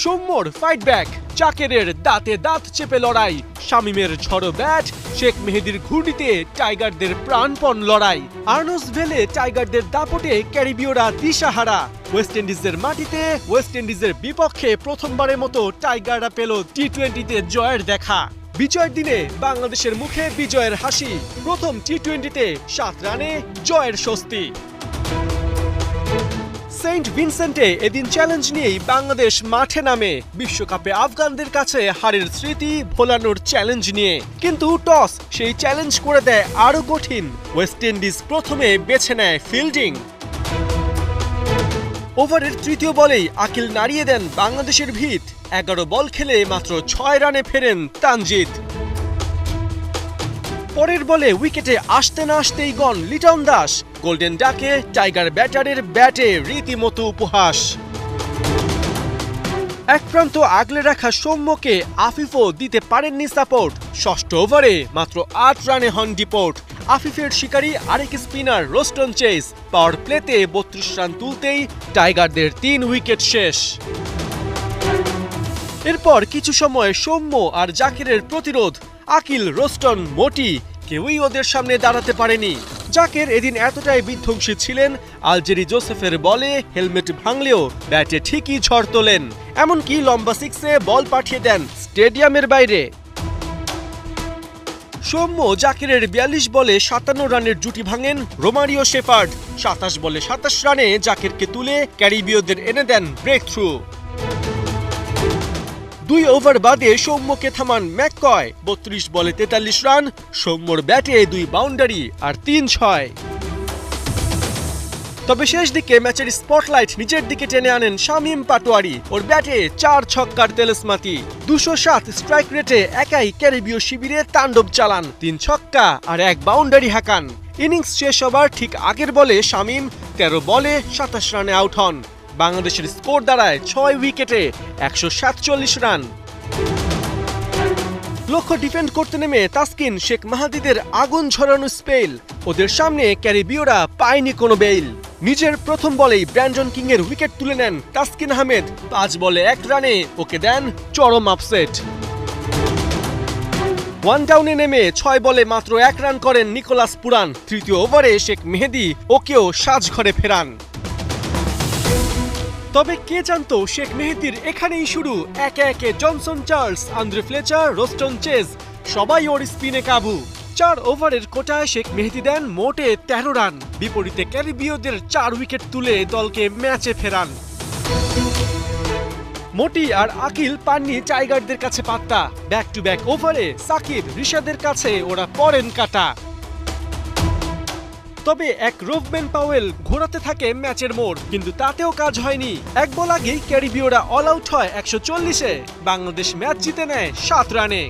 সৌম্যর fight back চাকেরের দাঁতে দাঁত চেপে লড়াই, শামিমের ঝড়ো ব্যাট, শেখ মেহেদির ঘূর্ণিতে টাইগারদের প্রাণপণ লড়াই আর্নস ভেলে টাইগারদের দাপটে ক্যারিবীয়রা দিশাহারা। ওয়েস্ট ইন্ডিজের মাটিতে, ওয়েস্ট ইন্ডিজের বিপক্ষে প্রথমবারের মতো টাইগাররা পেল টি টোয়েন্টিতে জয়ের দেখা। বিজয়ের দিনে বাংলাদেশের মুখে বিজয়ের হাসি, প্রথম টি টোয়েন্টিতে সাত রানে জয়ের স্বস্তি। সেন্ট ভিনসেন্টে এদিন চ্যালেঞ্জ নিয়েই বাংলাদেশ মাঠে নামে। বিশ্বকাপে আফগানদের কাছে হারের স্মৃতি, ভোলানোর চ্যালেঞ্জ নিয়ে। কিন্তু টস সেই চ্যালেঞ্জ করে দেয় আরও কঠিন। ওয়েস্ট ইন্ডিজ প্রথমে বেছে নেয় ফিল্ডিং। ওভারের তৃতীয় বলেই আকিল নাড়িয়ে দেন বাংলাদেশের ভিত। এগারো বল খেলে মাত্র ছয় রানে ফেরেন তানজিদ। পরের বলে উইকেটে আসতে না আসতেই গন লিটন দাস। গোল্ডেন ডাকে টাইগার ব্যাটারের ব্যাটে রীতিমতো উপহাস। এক প্রান্ত আগলে রাখা সৌম্যকে আফিফও দিতে পারেননি সাপোর্ট ষষ্ঠ ওভারে মাত্র আট রানে হন ডিপোর্ট আফিফের শিকারী আরেক স্পিনার রোস্টন চেস পাওয়ার প্লেতে বত্রিশ রান তুলতেই টাইগারদের তিন উইকেট শেষ। এরপর কিছু সময় সৌম্য আর জাকিরের প্রতিরোধ। আকিল, রোস্টন, মোটি কেউই ওদের সামনে দাঁড়াতে পারেনি। জাকের এদিন এতটাই বিধ্বংসী ছিলেন, আলজেরি জোসেফের বলে হেলমেট ভাঙলেও ব্যাটে ঠিকই ঝড় তোলেন। এমনকি লম্বা সিক্সে বল পাঠিয়ে দেন স্টেডিয়ামের বাইরে। সৌম্য জাকিরের বিয়াল্লিশ বলে সাতান্ন রানের জুটি ভাঙেন রোমারিও শেফার্ড। সাতাশ বলে সাতাশ রানে জাকিরকে তুলে ক্যারিবীয়দের এনে দেন ব্রেক থ্রু দুই ওভার বাদে সৌম্যকে থামান ম্যাককয়। বত্রিশ বলে তেতাল্লিশ রান, সৌম্যর ব্যাটে দুই বাউন্ডারি আর তিন ছয়। তবে শেষ দিকে ম্যাচের স্পটলাইট নিজের দিকে টেনে আনেন শামিম পাটোয়ারি। ওর ব্যাটে চার ছক্কার তেলেসমাতি দুশো সাত স্ট্রাইক রেটে একাই ক্যারিবীয় শিবিরে তাণ্ডব চালান। তিন ছক্কা আর এক বাউন্ডারি হাঁকান। ইনিংস শেষ হবার ঠিক আগের বলে শামিম, তেরো বলে সাতাশ রানে আউট হন। বাংলাদেশের স্কোর দাঁড়ায় ছয় উইকেটে একশো সাতচল্লিশ রান। লক্ষ্য ডিফেন্ড করতে নেমে তাসকিন শেখ মাহাদিদের আগুন ঝরানো স্পেল। ওদের সামনে ক্যারিবীয়রা পায়নি কোনো বেইল। নিজের প্রথম বলেই ব্র্যান্ডন কিং এর উইকেট তুলে নেন তাসকিন আহমেদ। পাঁচ বলে এক রানে ওকে দেন চরম আপসেট। ওয়ান ডাউনে নেমে ছয় বলে মাত্র এক রান করেন নিকোলাস পুরান। তৃতীয় ওভারে শেখ মেহেদি ওকেও সাজঘরে ফেরান। তবে কে জানতো শেখ মেহেদির এখানেই শুরু? একে একে Johnson, Charles, Andre Fletcher, Roston Chase, সবাই ওর স্পিনে কাবু। চার ওভারের কোটায় শেখ মেহেদি দেন মোটে তেরো রান। বিপরীতে ক্যারিবীয়দের চার উইকেট তুলে দলকে ম্যাচে ফেরান। মোটি আর আকিল পাননি টাইগারদের কাছে পাত্তা। ব্যাক টু ব্যাক ওভারে সাকিব, রিশাদের কাছে ওরা পরেন কাটা। তবে এক রোভম্যান পাওয়েল ঘোরাতে থাকে ম্যাচের মোড়, কিন্তু তাতেও কাজ হয়নি। এক বল আগেই ক্যারিবীয়রা অল আউট হয় একশো চল্লিশে। বাংলাদেশ ম্যাচ জিতে নেয় সাত রানে।